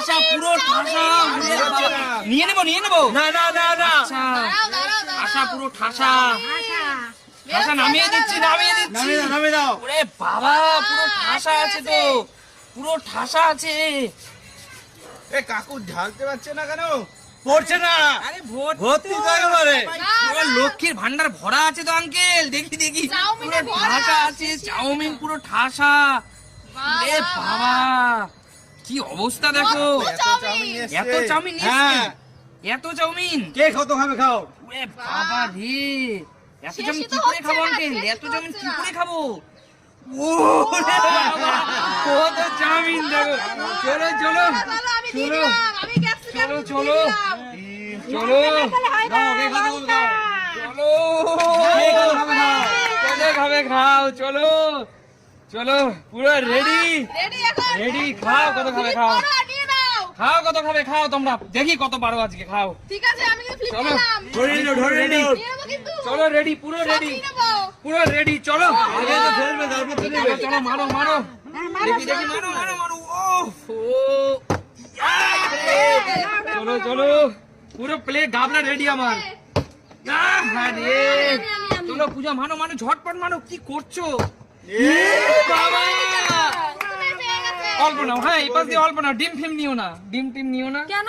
ঠাসা পুরো ঠাসা নিয়ে নেব নিয়ে নেব? না না না না। আচ্ছা। ঠাসা পুরো ঠাসা। ঠাসা নামিয়ে দিচ্ছি নামিয়ে দিচ্ছি। নামে দাও নামে দাও। ওরে বাবা পুরো ঠাসা আছে তো। পুরো ঠাসা আছে। এ কাকু ঢালতে পারছে না কেন? পড়ছে না। আরে ভোট ভর্তি একেবারে। পুরো লক্ষ্মীর ভান্ডার ভরা আছে তো আঙ্কেল দেখি দেখি। পুরো ঠাসা আছে, আছে চাউমিন পুরো ঠাসা। এ বাবা। কি অবস্থা দেখো এত চাউমিন এত চাউমিন হ্যাঁ। এসছে এত চাউমিন কে কত খাবে খাও বাবা রে এত চাউমিন কি করে খাব আঙ্কেল এত চাউমিন কি করে খাব ও কত চাউমিন দেখো চলো চলো চলো চলো, চলো। চলো দাও কে খাবে খাও চলো কে কত খাও চলে খাবে খাও চলো পুরো রেডি রেডি খাও কত খাবে খাও। খাও কত খাবে খাও তোমরা। দেখি কত পারো আজকে খাও। ঠিক আছে আমি চলো। ধরে নিও ধরে নিও চলো রেডি পুরো রেডি পুরো রেডি চলো। আগে তো ফেলবে তারপর তো নেবে চলো মারো মারো। দেখি দেখি মারো মারো মারো ও চলো চলো। পুরো প্লে গাবলা রেডি আমার। আরে চলো পূজা মানো মানো ঝটপট মানো কি করছ? অল্প নাও হ্যাঁ এই পাশ দিয়ে অল্প নাও ডিম ফিম নিও না ডিম টিম নিও না। কেন?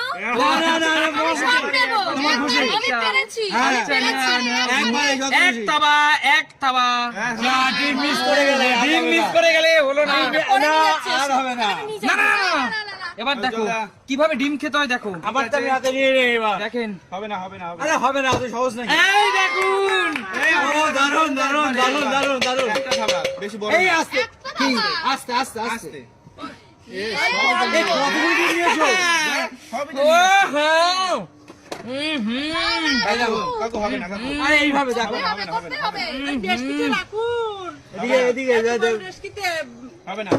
এক। তাবা এক তাবা। ডিম মিস করে গেলে ডিম মিস করে গেলে হলো আর হবে না না, না। এবার দেখো কীভাবে ডিম খেতে হয় দেখো। আমার তো হাতে নিয়ে নে এবার। দেখেন। হবে না হবে না আরে হবে না অত সহজ নাকি? এই দেখুন। ও দারুণ দারুণ দারুণ দারুণ দারুণ একটা খাবা বেশি বড় এই আস্তে। কি? আস্তে আস্তে আস্তে। এই এই এইভাবে দেখো। হবে এদিকে এদিকে যা, যা। হবে না।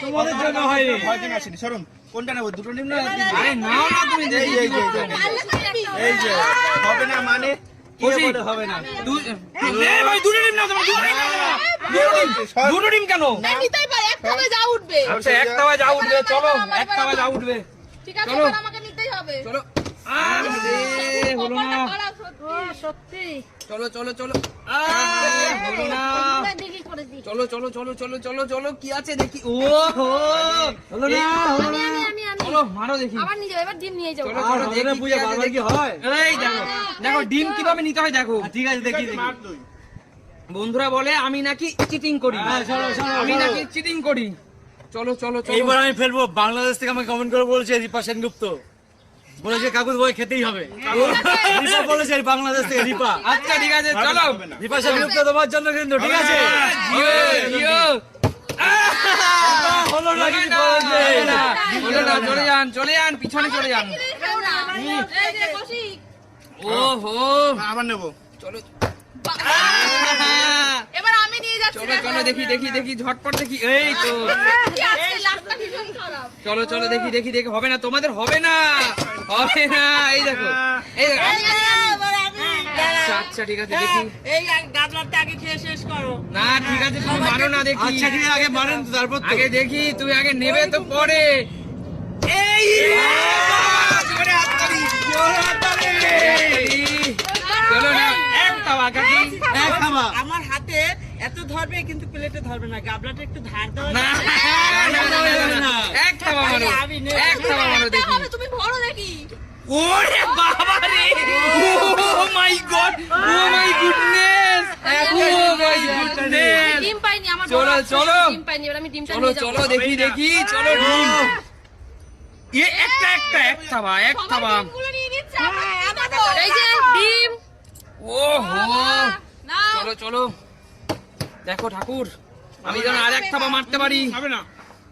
তোমাদের জন্য হয়নি ভয় আসেনি সরুন কোনটা নেব দুটো নিম না আরে নাও না তুমি এই, কি এই, যে হবে না মানে হবে না দুটো ডিম কেন এই নিতেই এক উঠবে আচ্ছা যা চলো এক তাওয়া যা উঠবে চলো। হলো না। সত্যি। চলো চলো চলো। হলো না। দেখি করে দিই। চলো চলো চলো চলো চলো চলো কি আছে দেখি। ও হলো না হলো না। আমি, আমি, আমি। চলো মারো দেখি। আবার নিয়ে যাব, এবার ডিম নিয়ে যাব। চলো। আর হবে পূজা বারবার কি হয়? এই দেখো দেখো ডিম কীভাবে নিতে হয় দেখো। ঠিক আছে দেখি দেখি। বন্ধুরা বলে আমি নাকি চিটিং করি। হ্যাঁ, আমি নাকি চিটিং করি। চলো চলো চলো। এইবার আমি ফেলব বাংলাদেশ থেকে আমাকে কমেন্ট করে বলেছে রিপা সেনগুপ্ত বলেছে কাকুর বই খেতেই হবে। রিপা বলেছে বাংলাদেশ থেকে রিপা। আচ্ছা ঠিক আছে চলো। রিপা সাহেব বিরক্ত তোমার জন্য কিন্তু ঠিক আছে? হলো না কিছু হলো না, চলে যান চলে যান পিছনে চলে যান। দেখি দেখি খাও না। এই যে কৌশিক, ও হো। আবার নেব। চলো। এবার আমি নিয়ে যাচ্ছি চলো চলো দেখি দেখি দেখি ঝটপট দেখি। এই তো। চলো চলো দেখি দেখি দেখি হবে না তোমাদের হবে না। হবে না এই দেখো এই আচ্ছা ঠিক আছে দেখি। এই গাবলারটা আগে খেয়ে শেষ করো। না ঠিক আছে তুমি মানো না দেখি। আচ্ছা ঠিক আছে আগে মারেন তারপর আগে দেখি তুমি আগে নেবে তো পরে। এই। চলো না এক খাবা। আমার হাতে এত ধরবে কিন্তু প্লেটে ধরবে না। গাবলাটা একটু ধার দেওয়া না না, না, না, না, এক তাওয়া মারো এক তাওয়া মারো দেখি। তুমি ভরো দেখি। ওরে বাবা রে। ও my god oh my goodness oh my goodness ডিম পাইনি আমার চলো, চলো। ডিম পাইনি এবার আমি ডিমটা চলো নিয়ে যাব। চলো দেখি দেখি। চলো ডিম এ একটা একটা এক থাবা এক সবাই থাবা। ডিমগুলো নিয়ে নিচ্ছে, আমার কি দেবো? এই যে ডিম ও চলো চলো। দেখো ঠাকুর আমি যেন আর এক থাবা মারতে পারি। হবে না।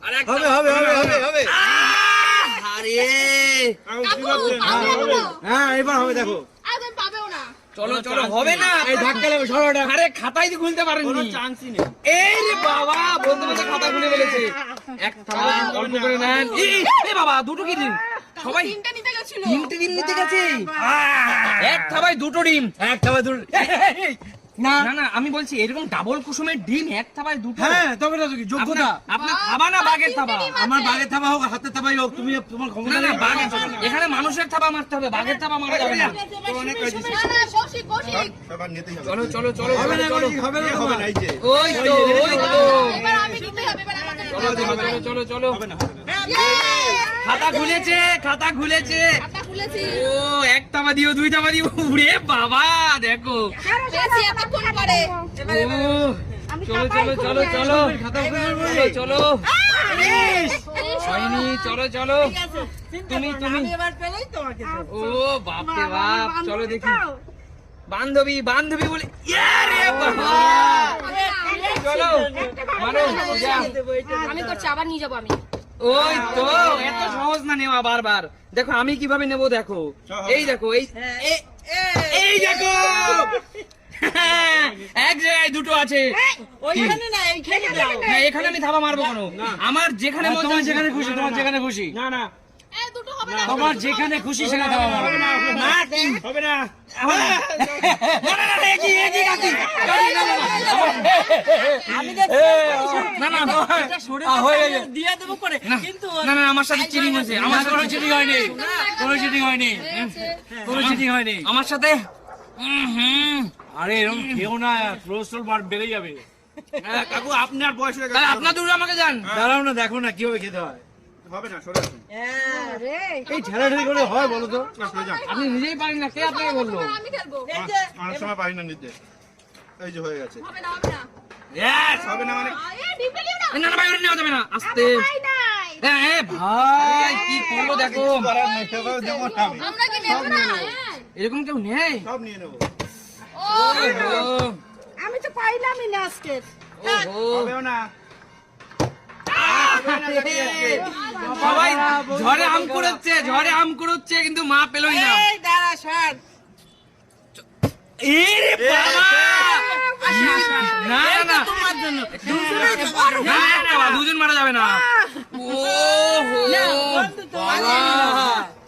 আর এক হবে হবে হবে হবে হবে। আরে! কাকু, কি কাকু, ভাবছেন? পাবে হ্যাঁ, হবে। এখনও? এবার হবে দেখো। আর তুমি পাবেও না। চলো চলো হবে না। এই ধাক্কা লাগবে সরোটা আরে খাতাই তো খুলতে কোনো চান্সই নেই। এই রে বাবা বন্ধু বন্ধু খাতা খুলে ফেলেছে। এক থাবা অল্প করে নেন। এই, এই বাবা দুটো কি দিন? সবাই তিনটে ডিম নিতে গেছে। এক থাবায় দুটো ডিম। এক থাবায় দূর না। না না আমি বলছি এরকম ডাবল কুসুমের ডিম এক থাবায় দুটো। হ্যাঁ তবে তো কি? যোগ্যতা? আপনার- থাবা না বাঘের থাবা? আমার বাঘের থাবা হোক হাতের থাবাই হোক তুমি তোমার ক্ষমতা না না বাঘের এখানে মানুষের থাবা মারতে হবে বাঘের থাবা মারা যাবে না। না না কৌশিক কৌশিক এবার নিতেই হবে। চলো চলো চলো হবে না চলো। হবে না হবে না এই যে। ওই তো ওই তো। এবার আমি নিতে হবে এবার আমাকে চলো চলো চলো হবে না খাতা খুলেছে খাতা খুলেছে। ও এক থাবা দিও দুই থাবা দিও। উরে বাবা দেখো। পরে ও চলো চলো চলো চলো চলো চলো। হয়নি চলো চলো। তুমি তুমি। ও বাপ রে বাপ চলো দেখি। বান্ধবী বান্ধবী বলে ইয়ে বাবা। চলো মারো আমি করছি আবার নিয়ে যাব আমি। ওই তো এত সহজ না নেওয়া বারবার। দেখো আমি কীভাবে নেব দেখো। এই দেখো এই এই দেখো! এক জায়গায় দুটো আছে। ওইখানে না এইখানে দাও এখানে আমি থাবা মারবো কেন। আমার যেখানে মন তোমার যেখানে খুশি তোমার যেখানে খুশি। না না। এই দুটো হবে না। তোমার যেখানে খুশি সেখানে থাবা মারো। না। হবে আমার সাথে চিটিং হয়েছে। আমার আমার সাথে চিটিং হয়নি। কোনো চিটিং হয়নি। কোনো চিটিং হয়নি। আমার সাথে? হুম। আরে এরকম কেউ না কোলেস্ট্রল বার বেড়ে যাবে। হ্যাঁ, কাকু আপনার বয়স হয়ে গেছে। আপনার দুটো আমাকে যান দাঁড়াও না দেখো না কীভাবে খেতে হয়। হবে না সরে আসুন। হ্যাঁ, এই ঠেলাঠেলি করে হয় বলো তো। না আপনি নিজেই পারেন না কে আপনাকে বলল? আমি খেলব। এই যে, অনেক সময় পারি না নিতে এই যে হয়ে গেছে। হবে না হবে না। Yes! হবে না মানে না। না ভাই ওটা নেওয়া যাবে না আস্তে। ভাই হ্যাঁ, হ্যাঁ, ভাই কি করল দেখো। আমরা কি নেব না? হ্যাঁ। এরকম কেউ নেই? সব নিয়ে নেব। আমি তো পাইলামই না আজকে। ওহো। হবেও না। সবাই ঝড়ে আম কুড়োচ্ছে ঝড়ে আম কুড়োচ্ছে কিন্তু মা পেলই না। এই দাঁড়া সর এরে বাবা না না না দুজন মারা যাবে না ও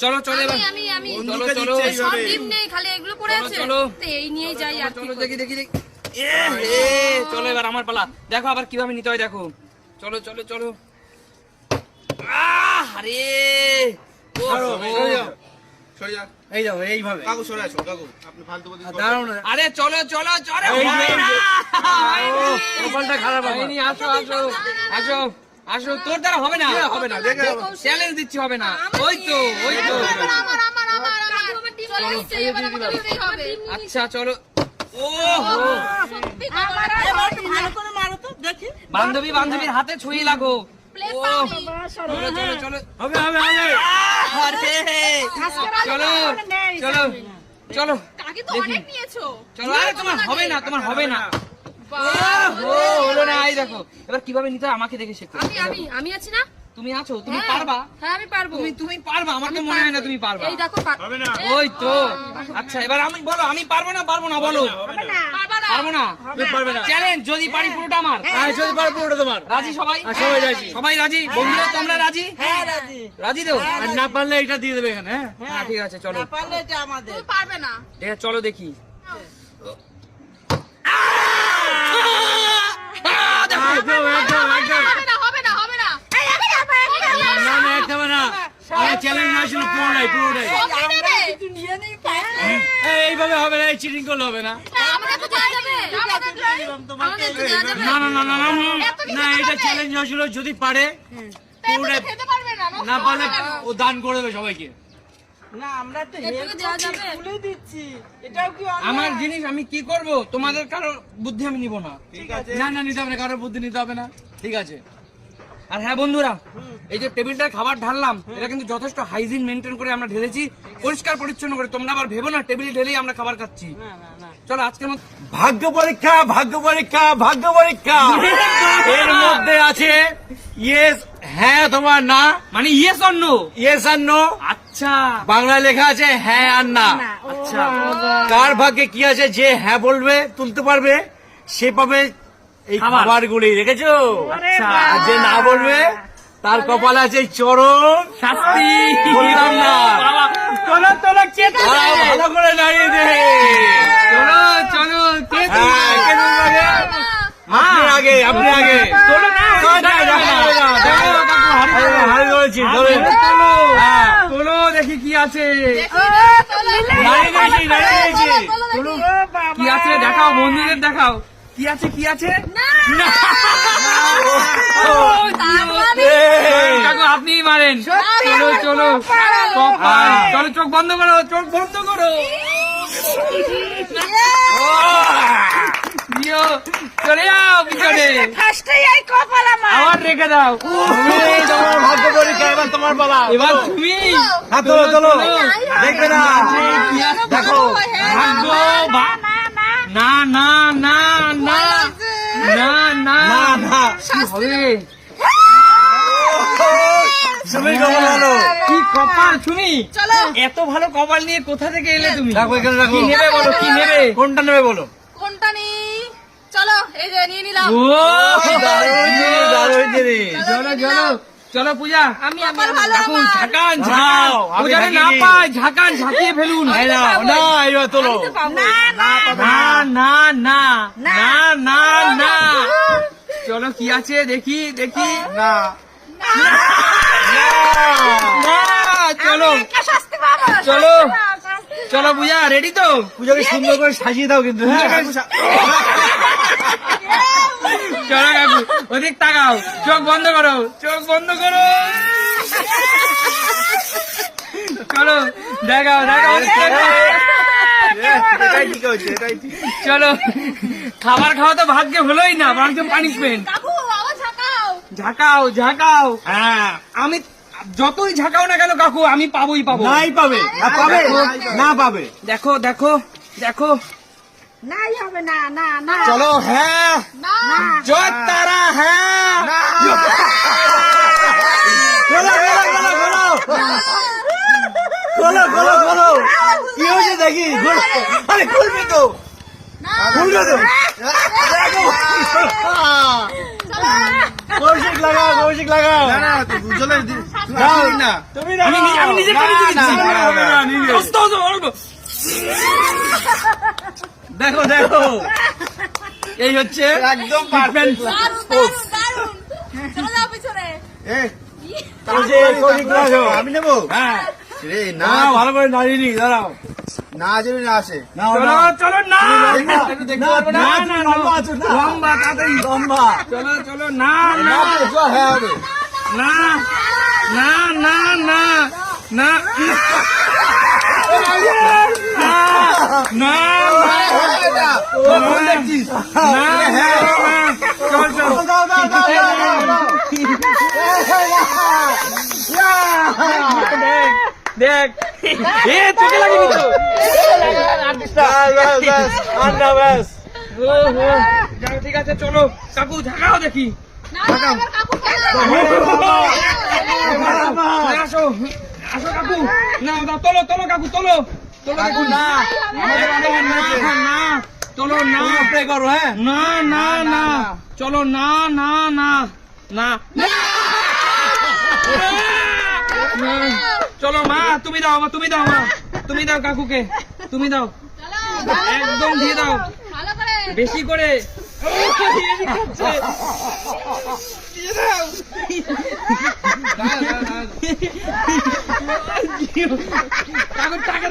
চলো চলো এবার চলো চলো দিচ্ছে সব এইভাবে। ডিম নেই খালি এগুলো পড়ে আছে চলো। এই নিয়েই যাই আর চলো দেখি দেখি দেখি চলো এবার আমার পালা দেখো আবার কীভাবে নিতে হয় দেখো চলো চলো চলো আরে ও, সরে যাও। সরে এই এইভাবে। কাকু সরে আসুন কাকু। আপনি ফালতু দাঁড়াও না। আরে চলো চলো চলো না। কপালটা খারাপ আমার। হয়নি, আসো আসো আসো আসো। তোর দ্বারা হবে না। হবে না দেখে চ্যালেঞ্জ দিচ্ছি হবে না। ওই তো ওই তো। আমার আমার আমার আমার আমার। চলে এসেছে এবার আমাকে নিতেই হবে। আচ্ছা চলো। বান্ধবী বান্ধবীর হাতে ছুঁয়ে লাগো। চলো চলো চলো। হবে হবে হবে। আরে। চলো চলো চলো। কাকি তো অনেক নিয়েছো। চলো আরে তোমার হবে না তোমার হবে না। হলো না এই দেখো। এবার কীভাবে নিতে আমাকে দেখে শেখো। আমি আমি আমি আছি না? তুমি আছো তুমি হ্যাঁ। পারবা? হ্যাঁ আমি পারব। তুমি তুমি পারবা আমার তো মনে হয় না তুমি পারবা। এই দেখো পার- হবে না। ওই তো। আচ্ছা এবার আমি বলো আমি পারব না পারব না বলো। পারবা না। পারব চ্যালেঞ্জ যদি পারি পুরোটা আমার। হ্যাঁ যদি পারব ওটা তোমার। রাজি সবাই? হ্যাঁ, সবাই রাজি। সবাই রাজি? বন্ধুরা তোমরা রাজি? হ্যাঁ রাজি। রাজি তো? আর না পারলে এটা দিয়ে দেবে এখানে হ্যাঁ? হ্যাঁ ঠিক আছে চলো। না পারলে এটা আমাদের। তুমি পারবে না। ঠিক চলো দেখি। হবে না হবে না হবে না। না না একদম না। না? এইভাবে হবে চিটিং করলে হবে এটা চ্যালেঞ্জ হয়েছিল যদি পারে না পারলে ও দান করে দেবে সবাইকে। না আমরা জিনিস আমি কি করব? তোমাদের কারও বুদ্ধি আমি নিব না। ঠিক আছে। না না নিতে হবে না কারোর বুদ্ধি নিতে হবে না। ঠিক আছে। আর হ্যাঁ বন্ধুরা এই যে টেবিলটায় খাবার ঢাললাম এটা কিন্তু যথেষ্ট হাইজিন মেনটেন করে আমরা ঢেলেছি। পরিষ্কার পরিচ্ছন্ন করে তোমরা আবার ভেবো না টেবিলে ঢেলেই আমরা খাবার খাচ্ছি। না না না। চলো আজকের মতো ভাগ্য পরীক্ষা ভাগ্য পরীক্ষা ভাগ্য পরীক্ষা। এর মধ্যে আছে ইয়েস হ্যাঁ তোমার না। মানে ইয়েস অন্য ইয়েস আর নো আচ্ছা। বাংলায় লেখা আছে হ্যাঁ আর না। আচ্ছা। কার ভাগ্যে কি আছে যে হ্যাঁ বলবে তুলতে পারবে সে পাবে এই খাবার। খাবারগুলি রেখেছো আচ্ছা যে না বলবে তার কপালে আছে চরণ শাস্তি। বললাম না। চলো চলো ভালো করে দাঁড়িয়ে দে। চলো চলো কে হ্যাঁ? আপনি আগে আপনি চলো দেখি কি আছে। কি আছে দেখাও মন্দিরের দেখাও। কি আছে কি আছে আপনি মারেন চলো চলো। চলো চোখ বন্ধ করো চোখ বন্ধ করো চলে যাও পিছনে আবার রেখে দাও তোমার ভাগ্য পরীক্ষা, এবার তোমার পালা। এবার তুমি হাত। চলো। দেখবে না। দেখো। ভাগ্য না না না না না না না। কি হবে কপাল কি কপাল তুমি এত ভালো কপাল নিয়ে কোথা থেকে এলে তুমি রাখো, কি নেবে বলো কি নেবে কোনটা নেবে বলো কোনটা নি চলো এই যে নিয়ে নিলাম ও দারুণ দারুণ জিনিস। চলো চলো পূজা আমি এখন ঝাঁকান যাও, ঝাঁকান ও আমি যেন না পায় ঝাঁকান ঝাঁকিয়ে ফেলুন না, এবার তোলো। না না না না না না চলো কি আছে দেখি দেখি না। না চলো চলো চলো পূজা রেডি তো পুজোকে সুন্দর করে সাজিয়ে দাও কিন্তু হ্যাঁ চলো কাকু ওদিক তাকাও চোখ বন্ধ করো চোখ বন্ধ করো। চলো দেখাও দেখাও চলো খাবার খাওয়া তো ভাগ্যে হলোই না বরঞ্চ পানিশমেন্ট ঝাঁকাও। ঝাঁকাও ঝাঁকাও। হ্যাঁ। আমি যতই ঝাঁকাও না কেন কাকু আমি পাবোই পাবো। নাই পাবে। না পাবে? না পাবে। দেখো দেখো দেখো। নাই হবে না না না চলো হ্যাঁ না জয় তারা হ্যাঁ খোলো খোলো খোলো খোলো খোলো খোলো খোলো কি হয়েছে দেখি আরে খুলবি তো খুলবে তো কৌশিক লাগাও কৌশিক লাগাও না না তুমি আমি নিজে না, করে দিচ্ছি। না, না, না, না, নিজে। আস্তে আস্তে বলব। দেখো দেখো এই হচ্ছে একদম পারফেক্ট লাগাও আমি নেব? হ্যাঁ। রে না। না ভালো করে দাঁড়িয়ে নি দাঁড়াও। না যদি না আসে। না চলো চলো না। না। না না, না, লম্বা আছো, না। লম্বা তাড়াতাড়ি লম্বা। চলো চলো না না। হ্যাঁ হবে। না না না না। না না দেখ এ চোখে ঠিক আছে চলো কাকু ঝাঁকাও দেখি আসো আসো কাকু না তোলো তোলো কাকু তোলো কাকু না। না। না। তোলো না। প্রে করো হ্যাঁ। না না না চলো না না না। না। চলো মা তুমি দাও মা তুমি দাও মা তুমি দাও কাকুকে। তুমি দাও। একদম দিয়ে দাও। বেশি করে।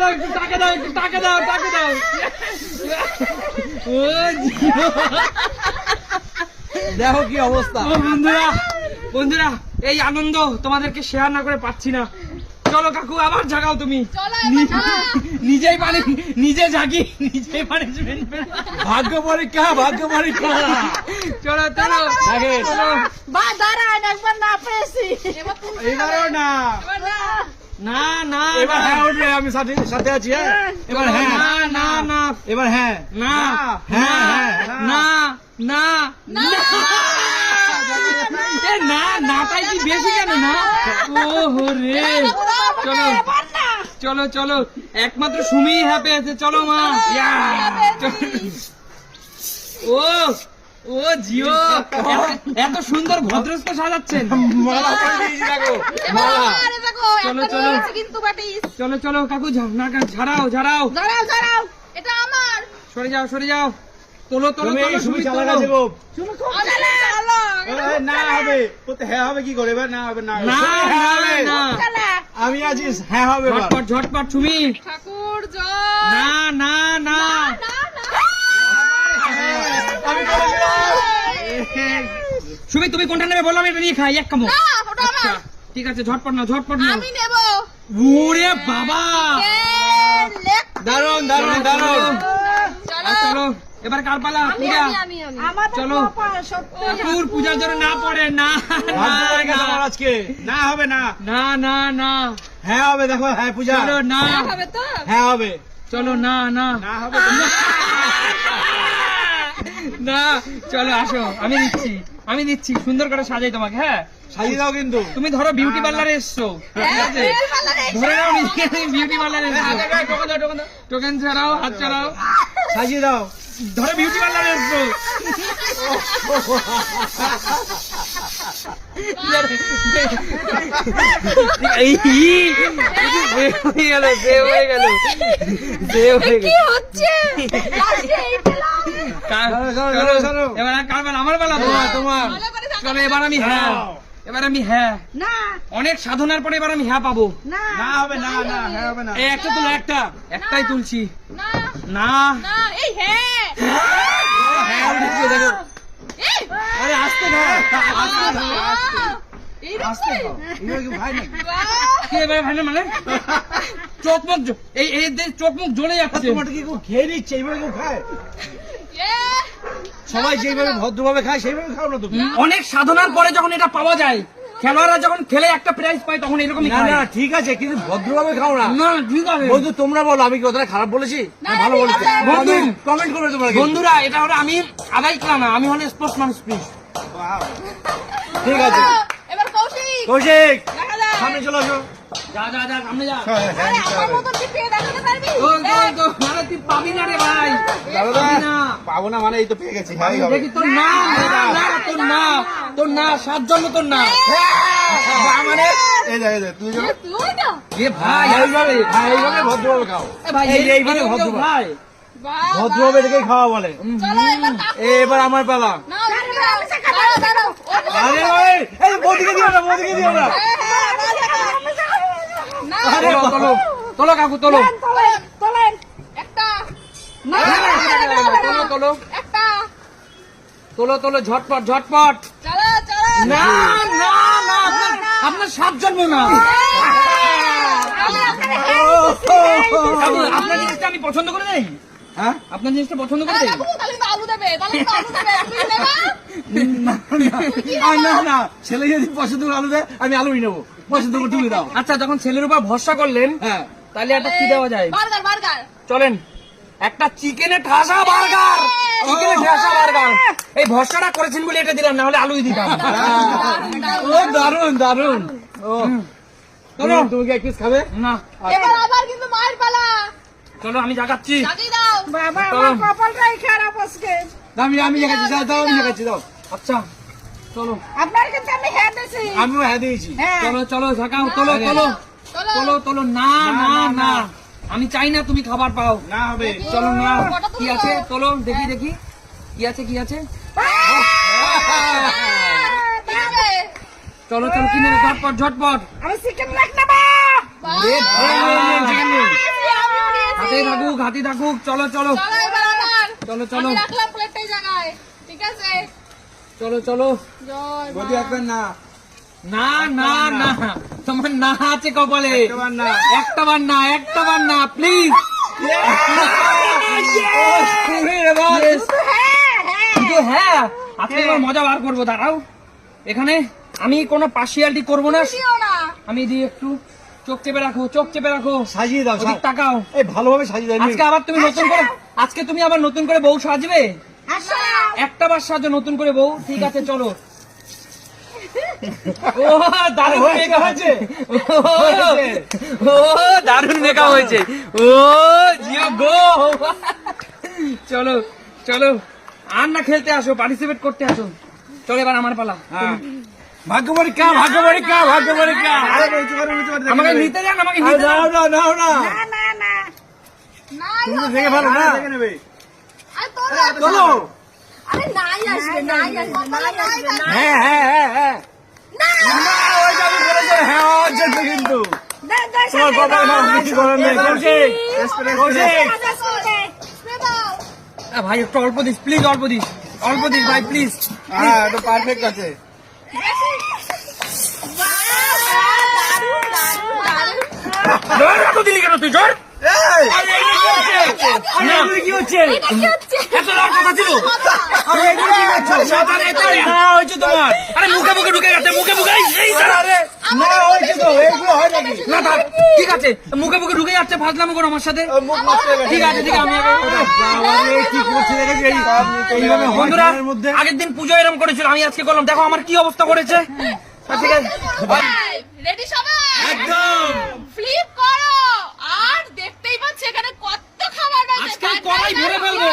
দাও একটু দাও দেখো কি অবস্থা। বন্ধুরা বন্ধুরা, এই আনন্দ তোমাদেরকে শেয়ার না করে পাচ্ছি না। চলো কাকু আবার জাগাও তুমি। নিজেই পানি নিজে জাগি নিজেই পানিশমেন্ট ভাগ্য পরীক্ষা ভাগ্য পরীক্ষা। চলো চলো বা দাঁড়ান একবার না পেয়েছি। এবারও না। এবার না। না এবার হ্যাঁ উঠবে আমি সাথে সাথে আছি হ্যাঁ। এবার হ্যাঁ। না না না। এবার হ্যাঁ। না হ্যাঁ, না হ্যাঁ, না। না। চলো চলো একমাত্র সুমি হ্যাপি আছে চলো মা ও ও জিও এত- সুন্দর ভদ্রস্থ সাজাচ্ছেন চলো, চলো। চলো চলো কাকু ঝাড়াও ঝাড়াও দাঁড়াও। এটা আমার। সরে যাও সরে যাও তোলো তোলো তুমি তোলো সুমি চালা। গেছে গো। আমি চালা। এ, না হবে। বলতে হ্যাঁ হবে কি করে? না হবে না না হ্যাঁ না হবে। না। আমি আছি হ্যাঁ হবে। ঝটপট ঝটপট সুমি। ঠাকুর জয়। না না না। সুমি তুমি কোনটা নেবে বললাম এটা নিয়ে খাই এক ওটা আচ্ছা। ঠিক আছে ঝটপট না ঝটপট না আমি নেব। ওরে বাবা! দারুণ দারুণ দারুণ চলো। এবার কার পালা পূজা। আমি আমি আমি। চলো। ঠাকুর পূজার জন্য না পড়ে না হয়ে আজকে। না হবে না। না না না। হ্যাঁ হবে দেখো হ্যাঁ পূজা। চলো না। হবে তো। হ্যাঁ হবে। চলো না না। না হবে না চলো আসো। আমি দিচ্ছি আমি দিচ্ছি সুন্দর করে সাজাই তোমাকে হ্যাঁ? সাজিয়ে দাও কিন্তু। তুমি ধরো বিউটি পার্লারে এসছো। ঠিক আছে? ধরে নাও বিউটি পার্লারে এসছো। টোকেন ছাড়াও হাত ছাড়াও। সাজিয়ে দাও। ধরো বিউটি পার্লারে এসছো হয়ে হয়ে হয়ে। এবার কার বেলা? আমার বেলা তোমার তোমার। চলো এবার আমি হ্যাঁ এবার আমি হ্যাঁ। না। অনেক সাধনার পরে এবার আমি হ্যাঁ পাবো। না। না হবে না না হ্যাঁ হবে না। এই একটা তুলো একটা। একটাই তুলছি। না। না। না এই হ্যাঁ। হ্যাঁ উঠেছে, দেখো আরে আসতে দেখো দাও ভাই কি ভাই না মানে? চোখ মুখ এই এই চোখ মুখ জ্বলে যাচ্ছে তোমার কি কেউ খেয়ে নিচ্ছে এইভাবে কেউ খায়? সবাই যেভাবে ভদ্রভাবে খায় সেইভাবে খাও না তুমি? অনেক সাধনার পরে যখন এটা পাওয়া যায় খেলোয়াড়রা যখন খেলে একটা প্রাইজ পায় তখন এরকমই না না ঠিক আছে কিন্তু ভদ্রভাবে খাও না। না ঠিক আছে। বন্ধু তোমরা বলো আমি কি কথাটা খারাপ বলেছি? না, ভালো বলেছি। বন্ধু। কমেন্ট করবে তোমরা বন্ধুরা এটা হলো আমি আদাই খেলা না আমি হলে স্পোর্টস স্পিচ Wow. ঠিক আছে। এবার কৌশিক। কৌশিক সামনে চলে আসো। যা যা যা সামনে যা। হ্যাঁ, হ্যাঁ, পাবি না রে ভাই। পাবি মানে এই তো পেয়ে গেছি হ্যাঁ দেখি তোর না তোর না তোর না সাত জন্য তোর না যা মানে এই দেখ তুই তুই না এ ভাই এইভাবে হ্যাঁ এইভাবে ভদ্রভাবে খাও ভাই এইভাবে এইভাবে ভদ্রভাবে। ভাই। বাহ, ভদ্রভাবে খাওয়া বলে এবার এ, এবার আমার পালা না দাঁড়াও দাঁড়াও দাঁড়াও ও আরে এই বদিকে দিও না বদিকে দিও না না আরে তোলো তোলো তোলো কাকু তোলো তোলেন তোলেন একটা না তোলো তোলো একটা তোলো তোলো ঝটপট ঝটপট চলো চলো না না না আপনার সাত জন্ম না আপনাকে আপনার জিনিসটা আমি পছন্দ করে দেই হ্যাঁ? আপনার জিনিসটা পছন্দ করে আরে তাহলে কিন্তু আলু দেবে তাহলে কিন্তু আলু দেবে আপনি নেবা। না না ছেলে যদি পছন্দ করে আলু দেয় আমি আলুই নেব। পছন্দ করে তুমি দাও। আচ্ছা যখন ছেলের উপর ভরসা করলেন হ্যাঁ। তাহলে একটা কি দেওয়া যায়? Burger burger. চলেন। একটা চিকেনে ঠাসা বার্গার! চিকেনে ঠাসা বার্গার! এই ভরসাটা করেছেন বলে এটা দিলাম না হলে আলুই দিতাম। ও দারুণ দারুণ ও। তুমি কি এক পিস খাবে? না। এবার আবার কিন্তু মায়ের পালা। চলো আমি জাগাচ্ছি। লাগিয়ে দাও। বাবা চলো। কপালটাই খারাপ আজকে। আমি আমি দেখাচ্ছি দাও দাও। আমি দেখাচ্ছি দাও। আচ্ছা চলো। আপনার কিন্তু আমি হ্যাঁ দিছি আমিও হ্যাঁ দিয়েছি। চলো চলো ঝাঁকাও তোলো তোলো। চলো তোলো তোলো। না না না আমি চাই না তুমি খাবার পাও। না হবে। চলো না। কি আছে? তোলো দেখি দেখি। কি আছে কি আছে? আছে চলো চলো কিনে ঝটপট ঝটপট। আমি চিকেন নেব। নে, leg। হাতে থাকুক হাতে থাকুক চলো চলো। চলো চলো ঠিক আছে? চলো চলো। জয় বদি একবার না। না না না। তোমার না আছে কপালে। না। একটা বার না একটা বার না প্লিজ হ্যাঁ আজকে মজা বার করব দাঁড়াও। এখানে আমি কোনো পার্সিয়ালিটি করব না। না। আমি দিয়ে একটু। চোখ চেপে রাখো চোখ চেপে রাখো। সাজিয়ে দাও ওদিক তাকাও। এই ভালোভাবে সাজিয়ে দাও আজকে আবার তুমি নতুন করে আজকে তুমি আবার নতুন করে বউ সাজবে? একটা বার সাজো নতুন করে বউ। ঠিক আছে চলো। ও দারুণ হয়েছে, মেকআপ হয়েছে। ও দারুণ মেকআপ হয়েছে। ও জিও গো। চলো চলো। আর না খেলতে আসো পার্টিসিপেট করতে আসো। চলো এবার আমার পালা। ভাগ্য পরীক্ষা ভাগ্য পরীক্ষা ভাগ্য পরীক্ষা আরে বলতে পারো বলতে পারো আমাকে নিতে যান আমাকে নিতে যান। না নাও না না না। তুমি তো দেখে ভালো না। দেখে নেবে। আরে তোরা চলো আরে নাই আসবে নাই আসবে নাই আসবে না। হ্যাঁ হ্যাঁ হ্যাঁ হ্যাঁ। হ্যাঁ কিন্তু। দে দে তোমার বাবা মা কিছু করার নেই। কৌশিক কৌশিক। ভাই একটু অল্প দিস প্লিজ অল্প দিস। অল্প দিস ভাই প্লিজ। হ্যাঁ এটা পারফেক্ট আছে। এত দিলি কেন তুই জোর? আরে কি হচ্ছে? এত লড় কথা ছিল? আরে মুখে মুখে ঢুকে গেছে মুখে মুখে। না হয়েছে তো এগুলো হয় নাকি না থাক ঠিক আছে মুখে মুখে ঢুকে যাচ্ছে ফাজলামো করো আমার সাথে। ও মুখ নষ্ট হয়ে গেছে। ঠিক আছে ঠিক আছে আমি বন্ধুরা মধ্যে আগের দিন পুজো এরকম করেছিল আমি আজকে করলাম। দেখো আমার কি অবস্থা করেছে। আচ্ছা, ঠিক আছে। রেডি সবাই? একদম। ফ্লিপ করো। আর দেখতেই পাচ্ছ এখানে কত খাবার আজকে কড়াই ভরে ফেলব।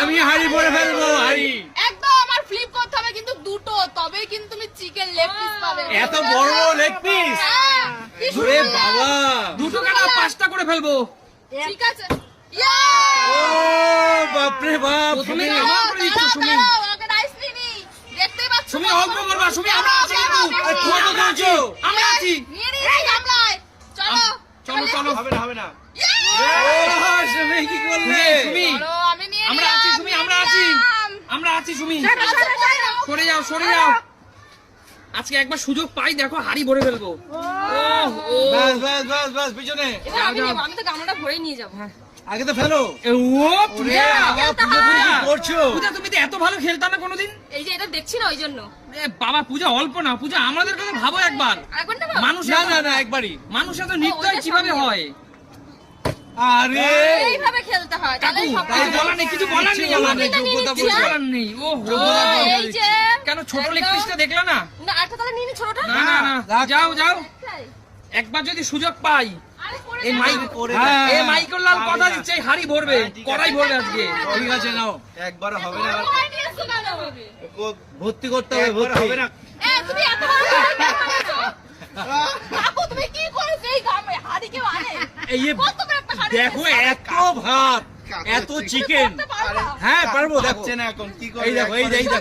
আমি হাড়ি ভরে ফেলব হাড়ি একদম আমার ফ্লিপ করতে হবে কিন্তু দুটো তবে কিন্তু তুমি চিকেন লেগ পিস পাবে। এত বড় বড় লেগ পিস হ্যাঁ, ওরে বাবা। দুটো কেন পাঁচটা করে ফেলব। ঠিক আছে। ইয়া! ও বাপরে বাপ দাঁড়াও, আমার করে দিচ্ছ দাঁড়াও, সুমি দাঁড়াও, আমাকে nice। দেখতেই পাচ্ছ সুমি তো? অল্প করবা সুমি আমরা আছি কিন্তু। তুমি আমরা আছি। চলো। চলো চলো হবে না হবে না। সুমি কি করলে? সুমি চলো, আমি নিয়ে আমরা আছি সুমি আমরা আছি। আমরা আছি সুমি চলো। সরে যাও সরে যাও। আজকে একবার সুযোগ পাই দেখো হাড়ি ভরে ফেলব। ও ও বাস বাস বাস বাস পিছনে। এবার আমি নেব, আমি তো গামলাটা ভরে নিয়ে যাব। আগে তো ফেলো। এ, ও ওরে বাবা পুজো তুমি কি করছ? পূজা তুমি তো এত ভালো খেলতা না কোনোদিন? এই যে এটা দেখছি না ওই জন্য এ বাবা পূজা অল্প না। পূজা আমাদের কথা ভাবো একবার। আরেকবার নেব? মানুষ না না না একবারই। মানুষ এত নৃত্য কীভাবে হয়? আরে! এইভাবে খেলতে হয় তাহলে কাকু সব নেই কিছু বলার নেই কিছু বলার আমাদের নেই, যোগ্যতা কিছু বলার নেই ও এই যে কেন ছোট লেগ পিসটা দেখলা না? না আরেকটা তাহলে নিয়ে ছোটটা। না না না যাও যাও। একবার যদি সুযোগ পাই এই মাইক হ্যাঁ। এই মাইকেল লাল পারবে কথা দিচ্ছে হাড়ি ভরবে হ্যাঁ। কড়াই ভরবে আজকে। ঠিক আছে নাও। একবার হবে না। ভর্তি করতে হবে ভর্তি। হবে না। তুমি এত বড় হাঁড়ি কেন আনছো? কাকু, তুমি কি করেছ এই গামে? হাঁড়ি কেউ আনে? এই কত বড় একটা হাঁড়ি দেখো এত ভাত এত চিকেন হ্যাঁ পারব দেখো না এখন কি করে এই দেখো, এই দেখো।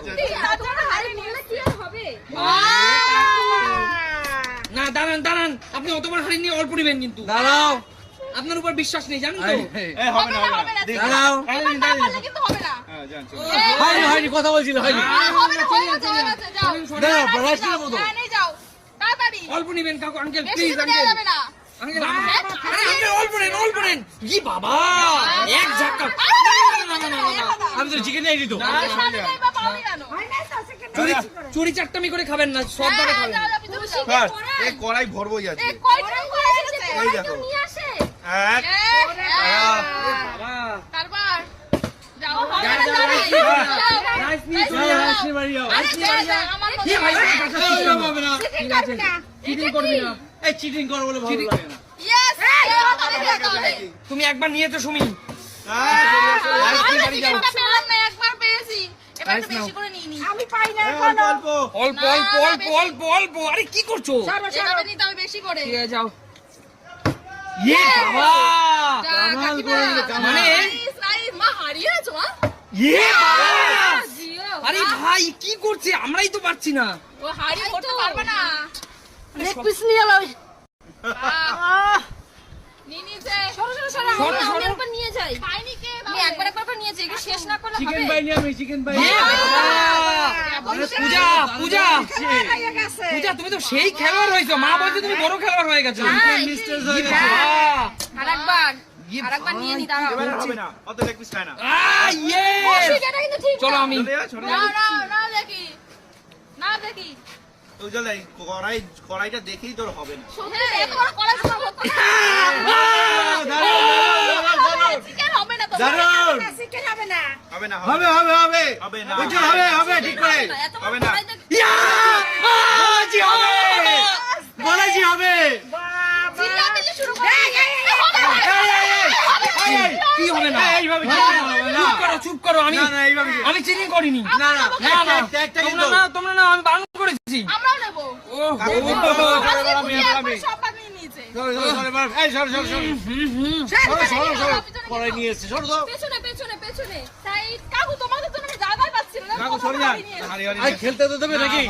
হাঁড়ি কি হবে? না দাঁড়ান দাঁড়ান আপনি অত বড় হাড়ি নিয়ে অল্প নেবেন কিন্তু দাঁড়াও আপনার উপর বিশ্বাস নেই জানেন তো হবে না হবে দাঁড়াও কিন্তু হবে না। হ্যাঁ। হয়নি হয়নি কথা বলছিল হয়নি হয়ে হয়ে। দাঁড়াও মতো হ্যাঁ, নিয়ে যাও। তাড়াতাড়ি। অল্প নেবেন কাকু আঙ্কেল প্লিজ আঙ্কেল আঙ্কেল হ্যাঁ, আঙ্কেল অল্প নেন অল্প নেন ই বাবা এক ঝাক্কা আমি তো চিকেন দিত? চুরি চুরি চারটামি করে খাবেন না সব হ্যাঁ, হ্যাঁ, খাবেন এই কড়াই ভরবো এ, আজকে কয়টা করে এসেছে? এই দেখো এক হ্যাঁ। তারপর রাইস নিয়ে চলে আসি বাড়ি আমার ঠিক আছে চিটিং করবি না। এই চিটিং করো বলে ভালো লাগে না। তুমি একবার সুমি। নিয়ে নিই। এ, অল্প অল্প। অল্প অল্প অল্প বেশি। অল্প অল্প আরে কি করছ? বেশি করে। যাও। ভাই কি করছে? আমরাই তো পারছি না। ও হারিয়ে করতে পারবে না। সরো, সরো। নিয়ে যাই। পাইনি কে? আমি একবার একবার করে নিয়েছি। এগুলো শেষ না করলে চিকেন বাই নিয়ে আমি চিকেন বাই ইয়ে বাবা এখন আরে শেষ। পূজা পূজা পূজা তুমি তো সেই খেলোয়াড় হয়েছো মা বলছে তুমি বড় খেলোয়াড় হয়ে গেছো হ্যাঁ, মিস্টার হয়ে গেছে আরেকবার। ইয়ে নি, না লেগ পিস না চলো আমি নাও দেখি। নাও দেখি। কড়াই কড়াইটা দেখেই তোর হবে না সত্যি, এত বড় কড়াই তোমার হতো না। চিকেন হবে না হবে হবে হবে হবে হবে না হবে হবে ঠিক করে হবে না। কড়াই দেখ- ইয়া! বলেছি হবে বলেছি হবে শুরু কি হবে না? এইভাবে চুপ করো চুপ করো আমি আমি করিনি। না না না তোমরা না তোমরা না আমি বারণ করেছি। আমরাও নেব। ও খেলতে তো দেবে নাকি।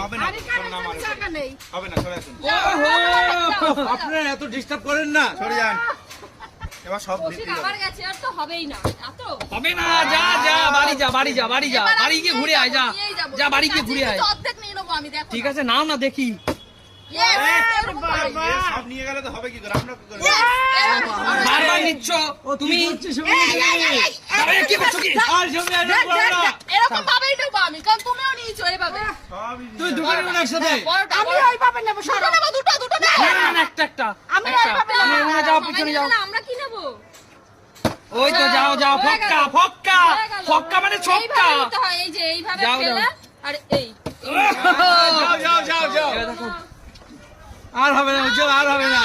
আপনারা এত ডিস্টার্ব করেন না। সরে যান। এবার সব দিতে আমার আর তো হবেই না। এত হবে না যা যা বাড়ি যা বাড়ি যা বাড়ি যা বাড়ি গিয়ে ঘুরে আয় যা। যা বাড়ি গিয়ে ঘুরে আয়। অর্ধেক নিয়ে নেব আমি দেখো ঠিক আছে নাও না দেখি। আমরা কি নেব ওই তো যাও যাও ফক্কা ফক্কা ফক্কা মানে ছক্কা হয়, এই যে এইভাবে। আর এই যাও যাও যাও যাও দেখো আর হবে না উজ্জ্বল আর হবে না।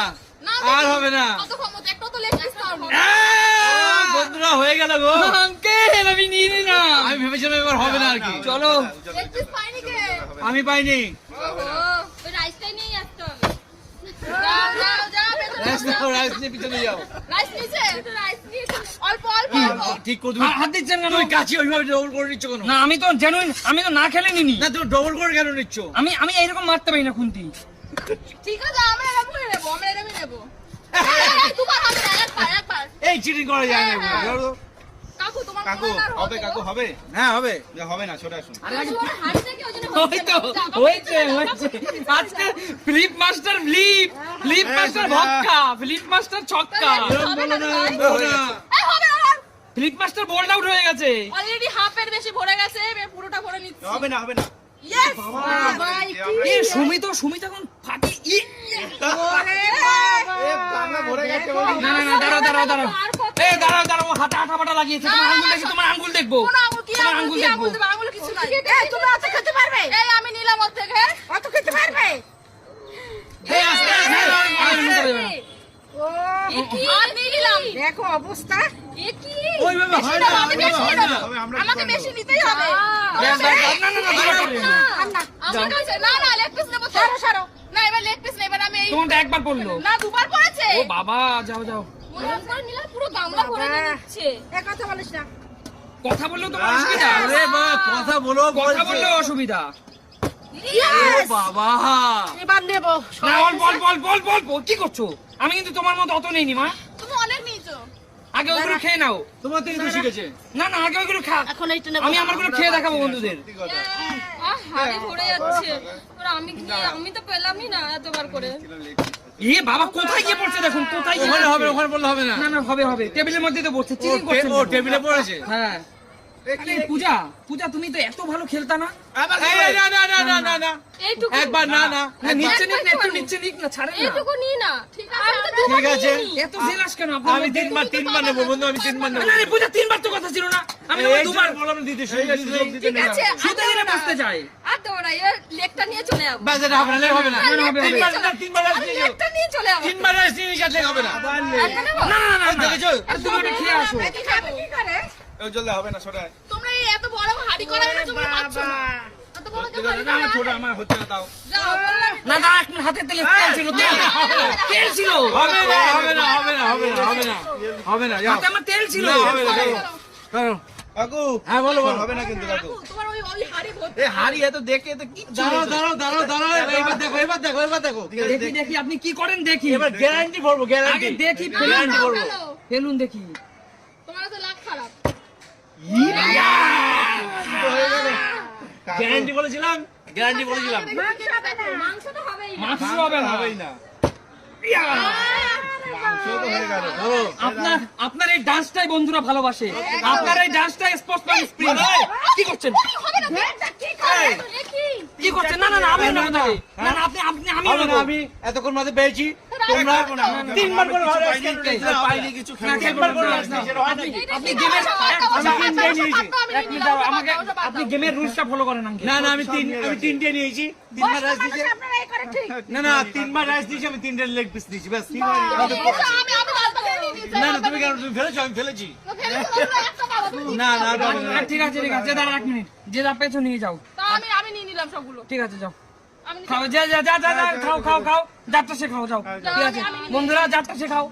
আর হবে না। বন্ধুরা হয়ে গেল গো। আঙ্কেল আমি নিয়ে নিলাম। আমি ভেবেছিলাম এবার হবে না আর কি। চলো। আমি পাইনি। আমি তো জেনুইন আমি তো না খেলে নিনি না তুমি ডবল করে কেন নিচ্ছ? আমি আমি এইরকম মারতে পারি না খুন্তি। ঠিক আছে আমরা এরকম করে নেব আমরা এরকমই নেব। এই, এই, দুবার হবে না একবার একবার এই চিটিং করা যায় না ধরো তো। কাকু তোমার কাকু হয় আর হবে কাকু হবে? হ্যাঁ হবে। যে হবে না সরে আসুন। তোমার আজকে flip master flip flip master ভক্কা flip master ছক্কা। না, হবে না ফ্লিপ মাস্টার বোল্ড আউট হয়ে গেছে। অলরেডি হাফের বেশি ভরে গেছে পুরোটা ভরে নিচ্ছি। হবে না হবে না। ইয়েস এ সুমিত সুমিত ফাটি। ই এ বাংলা ভরে গেছে বলি। না না না দাঁড়াও দাঁড়াও দাঁড়াও। এই দাঁড়াও দাঁড়াও হাতে আঠা ফাটা লাগিয়েছে। তোমার আঙ্গুল দেখি তোমার আঙ্গুল দেখব। তোমার আঙ্গুল দেখব। আঙুল কিছু নাই। তুমি অত খেতে পারবে? এই আমি নিলাম ওর থেকে অত খেতে পারবে এই আস্তে আস্তে আর নিতে পারবে না। এ কি আর নিয়ে নিলাম দেখো অবস্থা এ কি ওইভাবে বেশি হয় নেব, না, আমি ওইভাবে বেশি হয় নেব। না। হবে, আমরা কি? আমাকে? বেশি নিতেই হবে। না না না তোমার না। আমার কাছে না না লেগ পিস নেব ছাড়ো ছাড়ো। না এবার লেগ পিস আমি তোমারটা একবার পড়ল না দুবার পড়েছে। ও বাবা যাও যাও। মনে পুরো গামলা ভরে নিচ্ছে। এ কথা বলিস না। কথা বললেও তোমার অসুবিধা আরে বা কথা বলো কথা। বললেও অসুবিধা। বাবা। এবার নেব। অল্প অল্প অল্প অল্প অল্প কি করছ? আমি কিন্তু তোমার মতো অত নেইনি মা। আগে ওইগুলো খেয়ে নাও। তোমার থেকে তো শিখেছে। না না আগে ওইগুলো খা। এখন এইটা নেব। আমি আমারগুলো খেয়ে দেখাবো বন্ধুদের। হাড়ি ভরে যাচ্ছে। আমি কি আমি তো পেলামই না এতবার করে। এ বাবা কোথায় গিয়ে পড়ছে দেখুন কোথায় গিয়ে হবে ওখানে বললে হবে না। না না হবে হবে। টেবিলের মধ্যে তো বসছে ও করছে ও টেবিলে পড়েছে? হ্যাঁ। পূজা পূজা তুমি তো এত ভালো খেলতা না। না না না না না। না একবার না না। না নিক না একটু নিচ্ছে নিক না ছাড়েন না। এইটুকু নিই না ঠিক আছে ঠিক আছে এত জেলাস কেন? আপনার আমি তিনবার তিনবার নেব বন্ধু আমি তিনবার নেব। না না পূজা তিনবার তো কথা ছিল না। আমি তোমায় দুবার বললাম দিতে ঠিক আছে শুতে দিলে বসতে চাই আর দেবো না এর নিয়ে চলে যাব। বাস এটা হবে না হবে না। না, না। তিনবার না তিনবার রাইস আমি নিয়ে যাও। চলে যাব। তিনবার রাইস নিয়ে যাচ্ছে হবে না। না না না না। তুমি খেয়ে আসো। কি করে জলদি হবে না সরে তোমরা এত বড় হাড়ি মানে তোমরা পাচ্ছ না? এত বড় কেউ হাঁড়ি না, আমার করা? ছোট আমার হচ্ছে না তাও যাও না দাঁড়া হাতে তেল ছিল তেল। তেল ছিল। হবে না হবে না হবে না হবে না হবে না হবে না হাতে আমার তেল ছিল। হবে না যাও। কাকু হ্যাঁ বলো বলো। হবে না কিন্তু কাকু। তোমার ওই ওই হাড়ি ভর্তি এ হাড়ি এত দেখে তো কি দাঁড়াও দাঁড়াও দাঁড়াও দাঁড়াও এবার দেখো এবার দেখো এবার দেখো। দেখি দেখি। আপনি কি করেন দেখি। এবার গ্যারান্টি আগে গ্যারান্টি দেখি না। ফেলুন দেখি তোমার তো লাখ খারাপ গ্যারান্টি বলেছিলাম? গ্যারান্টি বলেছিলাম। মাংস তো হবেই। না মাংস হবে না। হবেই হয়ে আপনার আপনার এই ডান্সটাই বন্ধুরা ভালোবাসে। আপনার এই ডান্সটাই স্পোর্টসম্যান স্প্রিং কি করছেন? হবে না দেখটা কি করছেন? না না না আমি না না না আপনি আপনি আমি হবে না। আমি এতক্ষণ মাঝে পেয়েছি। আপনি গেমের তিনটে নিয়েছি। রুলসটা ফলো করেন না না আমি আমি তিনটে নিয়েছি। তিনবার না না তিনবার রাইস দিয়েছি আমি তিনটে লেগ পিস দিয়েছি ব্যাস না না তুমি কেন তুমি ফেলেছো? আমি ফেলেছি। না না ঠিক আছে ঠিক আছে দাঁড়া এক মিনিট। যে যা পেছো নিয়ে যাও। আচ্ছা। আমি নিয়ে নিলাম সবগুলো। ঠিক আছে যাও। খাও যা যা যা যা হ্যাঁ, খাও হ্যাঁ, খাও হ্যাঁ। খাও। যাত্রা শেখাও যাও। ঠিক আছে। বন্ধুরা যাত্রা শেখাও।